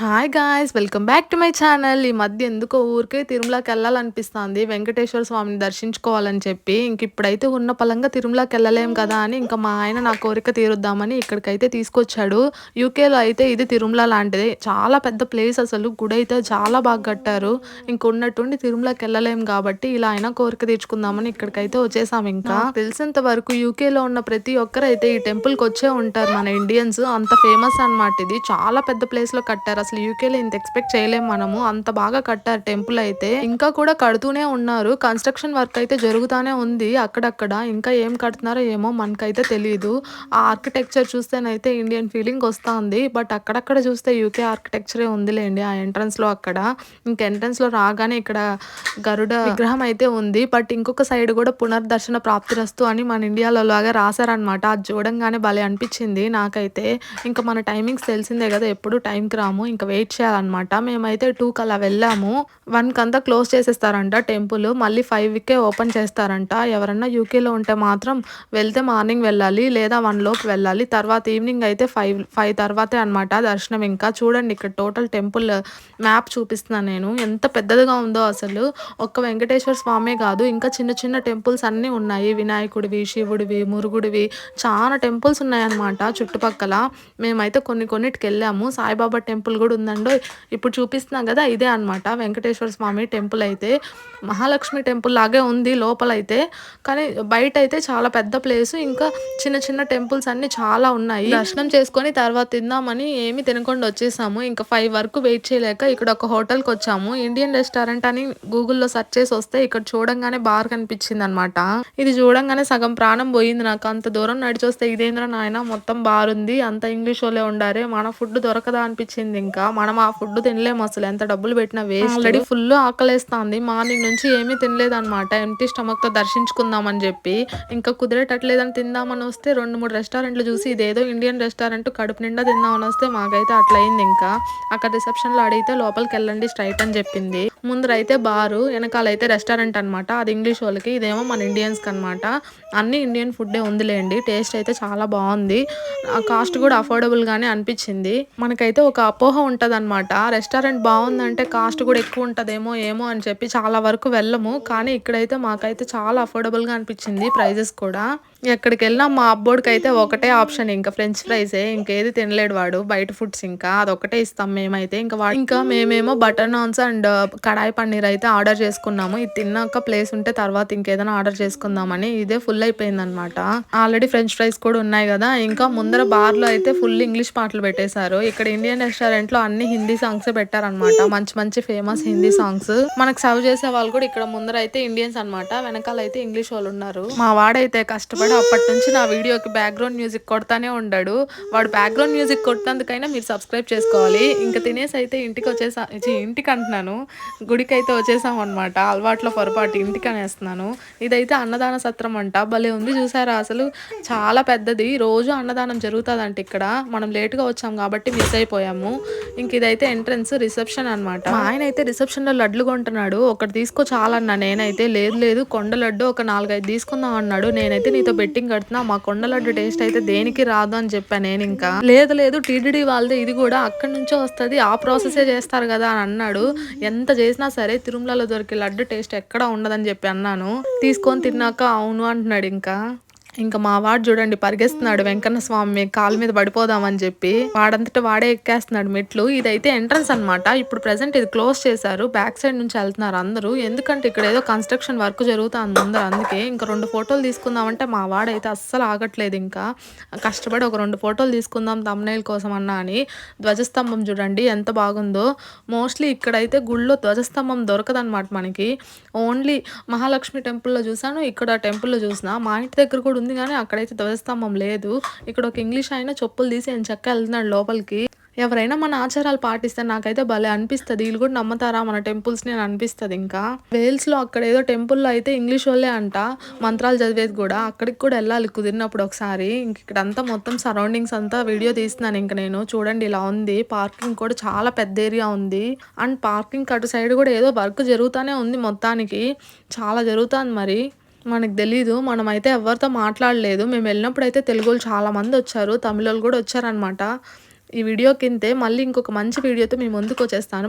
Hi guys welcome back to my channel ఈ మధ్య ఎందుకో ఊరికే తిరుమలకి వెళ్ళాలనిపిస్తుంది. వెంకటేశ్వర స్వామిని దర్శించుకోవాలని చెప్పి ఇంక ఇప్పుడైతే ఉన్న పలంగా తిరుమలకి వెళ్ళలేం కదా అని ఇంకా మా ఆయన నా కోరిక తీరుద్దామని ఇక్కడికైతే తీసుకొచ్చాడు. యూకేలో అయితే ఇది తిరుమల లాంటిది. చాలా పెద్ద ప్లేస్ అసలు. గుడి అయితే చాలా బాగా కట్టారు. ఇంక ఉన్నట్టుండి తిరుమలకి వెళ్ళలేం కాబట్టి ఇలా అయినా కోరిక తీర్చుకుందామని ఇక్కడికైతే వచ్చేసాం ఇంకా. తెలిసినంత వరకు యూకేలో ఉన్న ప్రతి ఒక్కరైతే ఈ టెంపుల్కి వచ్చే ఉంటారు మన ఇండియన్స్ అంత ఫేమస్ అన్నమాట ఇది. చాలా పెద్ద ప్లేస్లో కట్టారు. అసలు యూకేలో ఇంత ఎక్స్పెక్ట్ చేయలేము మనము. అంత బాగా కట్టారు టెంపుల్ అయితే. ఇంకా కూడా కడుతూనే ఉన్నారు. కన్స్ట్రక్షన్ వర్క్ అయితే జరుగుతానే ఉంది అక్కడక్కడ. ఇంకా ఏం కడుతున్నారో ఏమో మనకైతే తెలియదు ఆ ఆర్కిటెక్చర్ చూస్తేనైతే ఇండియన్ ఫీలింగ్ వస్తుంది. బట్ అక్కడక్కడ చూస్తే యూకే ఆర్కిటెక్చరే ఉందిలేండి ఆ ఎంట్రన్స్లో అక్కడ. ఇంకా ఎంట్రన్స్లో రాగానే ఇక్కడ గరుడ విగ్రహం అయితే ఉంది. బట్ ఇంకొక సైడ్ కూడా పునర్దర్శన ప్రాప్తిరస్తు అని మన ఇండియాలో లాగా రాశారనమాట అది చూడంగానే భలే అనిపించింది నాకైతే. ఇంకా మన టైమింగ్స్ తెలిసిందే కదా ఎప్పుడు టైంకి రాము. ఇంకా వెయిట్ చేయాలన్నమాట. మేమైతే టూకి అలా వెళ్ళాము. వన్కి అంతా క్లోజ్ చేసేస్తారంట టెంపుల్ మళ్ళీ ఫైవ్కే ఓపెన్ చేస్తారంట. ఎవరన్నా యూకేలో ఉంటే మాత్రం వెళ్తే మార్నింగ్ వెళ్ళాలి లేదా వన్ లోపు వెళ్ళాలి. తర్వాత ఈవినింగ్ అయితే ఫైవ్ ఫైవ్ తర్వాతే అనమాట దర్శనం ఇంకా. చూడండి ఇక్కడ టోటల్ టెంపుల్ మ్యాప్ చూపిస్తున్నాను నేను. ఎంత పెద్దదిగా ఉందో అసలు. ఒక్క వెంకటేశ్వర స్వామే కాదు ఇంకా చిన్న చిన్న టెంపుల్స్ అన్నీ ఉన్నాయి. వినాయకుడివి శివుడివి మురుగుడివి. చాలా టెంపుల్స్ ఉన్నాయన్నమాట చుట్టుపక్కల. మేమైతే కొన్ని కొన్నిటికి వెళ్ళాము. సాయిబాబా టెంపుల్ కూడా ఉందండో ఇప్పుడు చూపిస్తున్నాం కదా ఇదే అనమాట వెంకటేశ్వర స్వామి టెంపుల్ అయితే మహాలక్ష్మి టెంపుల్ లాగే ఉంది లోపల అయితే కానీ బయట అయితే చాలా పెద్ద ప్లేస్. ఇంకా చిన్న చిన్న టెంపుల్స్ అన్ని చాలా ఉన్నాయి. దర్శనం చేసుకొని తర్వాత తిందామని ఏమి తినకుండా వచ్చేసాము. ఇంకా ఫైవ్ వరకు వెయిట్ చేయలేక ఇక్కడ ఒక హోటల్కి వచ్చాము. ఇండియన్ రెస్టారెంట్ అని గూగుల్లో సెర్చ్ చేసి వస్తే ఇక్కడ చూడంగానే బార్ కనిపించింది అనమాట ఇది చూడంగానే సగం ప్రాణం పోయింది నాకు. అంత దూరం నడిచి వస్తే ఇదేంద్ర నాయన మొత్తం బార్ ఉంది. అంత ఇంగ్లీష్ వాళ్ళే ఉండారే. మన ఫుడ్ దొరకదా అనిపించింది ఇంకా. మనం ఆ ఫుడ్ తినలేము అసలు. ఎంత డబ్బులు పెట్టినా వేస్ట్. ఆల్రెడీ ఫుల్ ఆకలేస్తుంది. మార్నింగ్ నుంచి ఏమీ తినలేదన్నమాట. ఎంటీ స్టమక్తో దర్శించుకుందామని చెప్పి ఇంకా కుదిరేటట్లేదని తిందామని వస్తే రెండు మూడు రెస్టారెంట్లు చూసి ఇదేదో ఇండియన్ రెస్టారెంట్ కడుపు నిండా తిందామని వస్తే మాకైతే అట్లయింది ఇంకా. అక్కడ రిసెప్షన్లో అడిగితే లోపలికి వెళ్ళండి స్ట్రైట్ అని చెప్పింది. ముందరైతే బారు వెనకాలైతే రెస్టారెంట్ అనమాట అది ఇంగ్లీష్ వాళ్ళకి ఇదేమో మన ఇండియన్స్కి అనమాట అన్ని ఇండియన్ ఫుడ్డే ఉందిలేండి. టేస్ట్ అయితే చాలా బాగుంది. కాస్ట్ కూడా అఫోర్డబుల్ గానే అనిపించింది. మనకైతే ఒక అపోహ ఉంటుంది అనమాట రెస్టారెంట్ బాగుందంటే కాస్ట్ కూడా ఎక్కువ ఉంటదేమో ఏమో అని చెప్పి చాలా వరకు వెళ్ళము. కానీ ఇక్కడైతే మాకైతే చాలా అఫోర్డబుల్గా అనిపించింది ప్రైజెస్ కూడా. ఎక్కడికి వెళ్ళినా మా అబ్బోడికి అయితే ఒకటే ఆప్షన్ ఇంకా ఫ్రెంచ్ ఫ్రైసే ఇంకేది తినలేడు వాడు బయట ఫుడ్స్ ఇంకా అదొకటే ఇస్తాం మేమైతే. ఇంకా వాడు ఇంకా మేమేమో బటర్ నాన్స్ అండ్ కడాయి పన్నీర్ అయితే ఆర్డర్ చేసుకున్నాము. ఇది తిన్నాక ప్లేస్ ఉంటే తర్వాత ఇంకేదైనా ఆర్డర్ చేసుకుందామని ఇదే ఫుల్ అయిపోయింది అనమాట ఆల్రెడీ ఫ్రెంచ్ ఫ్రైస్ కూడా ఉన్నాయి కదా ఇంకా ముందర బార్లో అయితే ఫుల్ ఇంగ్లీష్ పాటలు పెట్టేశారు. ఇక్కడ ఇండియన్ రెస్టారెంట్లో అన్ని హిందీ సాంగ్స్ పెట్టారనమాట. మంచి మంచి ఫేమస్ హిందీ సాంగ్స్. మనకు సర్వ్ చేసే వాళ్ళు కూడా ఇక్కడ ముందర అయితే ఇండియన్స్ అనమాట. వెనకాల అయితే ఇంగ్లీష్ వాళ్ళు ఉన్నారు. మా వాడైతే కష్టపడి వాడు అప్పటి నుంచి నా వీడియోకి బ్యాక్గ్రౌండ్ మ్యూజిక్ కొడతానే ఉండాడు. వాడు బ్యాక్గ్రౌండ్ మ్యూజిక్ కొట్టినందుకైనా మీరు సబ్స్క్రైబ్ చేసుకోవాలి. ఇంకా తినేసి అయితే ఇంటికి వచ్చేసా ఇంటికి అంటున్నాను. గుడికి అయితే వచ్చేసాం అనమాట అలవాట్లో పొరపాటు ఇంటికి అనేస్తున్నాను. ఇదైతే అన్నదాన సత్రం అంట. భలే ఉంది చూసారా అసలు? చాలా పెద్దది. రోజు అన్నదానం జరుగుతుందంట ఇక్కడ. మనం లేటుగా వచ్చాం కాబట్టి మిస్ అయిపోయాము. ఇంక ఇదైతే ఎంట్రన్స్ రిసెప్షన్ అనమాట ఆయన అయితే రిసెప్షన్లో లడ్లు కొంటున్నాడు. ఒకటి తీసుకో చాలన్నా నేనైతే. లేదు లేదు కొండ లడ్డు ఒక నాలుగైదు తీసుకుందాం అన్నాడు. నేనైతే నీతో బెట్టింగ్ కడుతున్నా మా కొండ లడ్డు టేస్ట్ అయితే దేనికి రాదు అని చెప్పాను నేను ఇంకా. లేదు లేదు టీడీడీ వాళ్ళది ఇది కూడా అక్కడి నుంచో వస్తుంది ఆ ప్రాసెసే చేస్తారు కదా అని అన్నాడు. ఎంత చేసినా సరే తిరుమలలో దొరికే లడ్డు టేస్ట్ ఎక్కడ ఉండదని చెప్పి అన్నాను. తీసుకొని తిన్నాక అవును అంటున్నాడు ఇంకా. ఇంకా మా వాడు చూడండి పరిగెస్తున్నాడు వెంకన్న స్వామి కాలు మీద పడిపోదామని చెప్పి. వాడంతటా వాడే ఎక్కేస్తున్నాడు మెట్లు. ఇదైతే ఎంట్రన్స్ అనమాట ఇప్పుడు ప్రెసెంట్ ఇది క్లోజ్ చేశారు. బ్యాక్ సైడ్ నుంచి వెళ్తున్నారు అందరూ. ఎందుకంటే ఇక్కడ ఏదో కన్స్ట్రక్షన్ వర్క్ జరుగుతుంది అందరూ అందుకే. ఇంకా రెండు ఫోటోలు తీసుకుందామంటే మా వాడైతే అస్సలు ఆగట్లేదు ఇంకా. కష్టపడి ఒక రెండు ఫోటోలు తీసుకుందాం తమ్నైల్ కోసం అన్నా అని. ధ్వజస్తంభం చూడండి ఎంత బాగుందో. మోస్ట్లీ ఇక్కడైతే గుళ్ళో ధ్వజస్తంభం దొరకదనమాట మనకి. ఓన్లీ మహాలక్ష్మి టెంపుల్లో చూసాను ఇక్కడ టెంపుల్లో చూసిన మా ఇంటి దగ్గర కూడా ఉంది కానీ అక్కడైతే ధ్వజస్తంభం లేదు. ఇక్కడ ఒక ఇంగ్లీష్ ఆయన చెప్పులు తీసి ఆయన చక్క వెళ్తున్నాడు లోపలికి. ఎవరైనా మన ఆచారాలు పాటిస్తే నాకైతే భలే అనిపిస్తుంది. వీళ్ళు కూడా నమ్ముతారా? మన టెంపుల్స్ నేను అనిపిస్తుంది ఇంకా. వేల్స్లో అక్కడ ఏదో టెంపుల్లో అయితే ఇంగ్లీష్ వాళ్ళే అంట. మంత్రాలు చదివేది కూడా. అక్కడికి కూడా వెళ్ళాలి కుదిరినప్పుడు ఒకసారి. ఇంక ఇక్కడంతా మొత్తం సరౌండింగ్స్ అంతా వీడియో తీస్తున్నాను ఇంక నేను. చూడండి ఇలా ఉంది. పార్కింగ్ కూడా చాలా పెద్ద ఏరియా ఉంది. అండ్ పార్కింగ్ అటు సైడ్ కూడా ఏదో వర్క్ జరుగుతూనే ఉంది మొత్తానికి. చాలా జరుగుతుంది మరి. మనకు తెలీదు. మనమైతే ఎవరితో మాట్లాడలేదు. మేము వెళ్ళినప్పుడు అయితే తెలుగు చాలామంది వచ్చారు. తమిళ కూడా వచ్చారనమాట ఈ వీడియో కింద మళ్ళీ ఇంకొక మంచి వీడియోతో మీ ముందుకు వచ్చేస్తాను.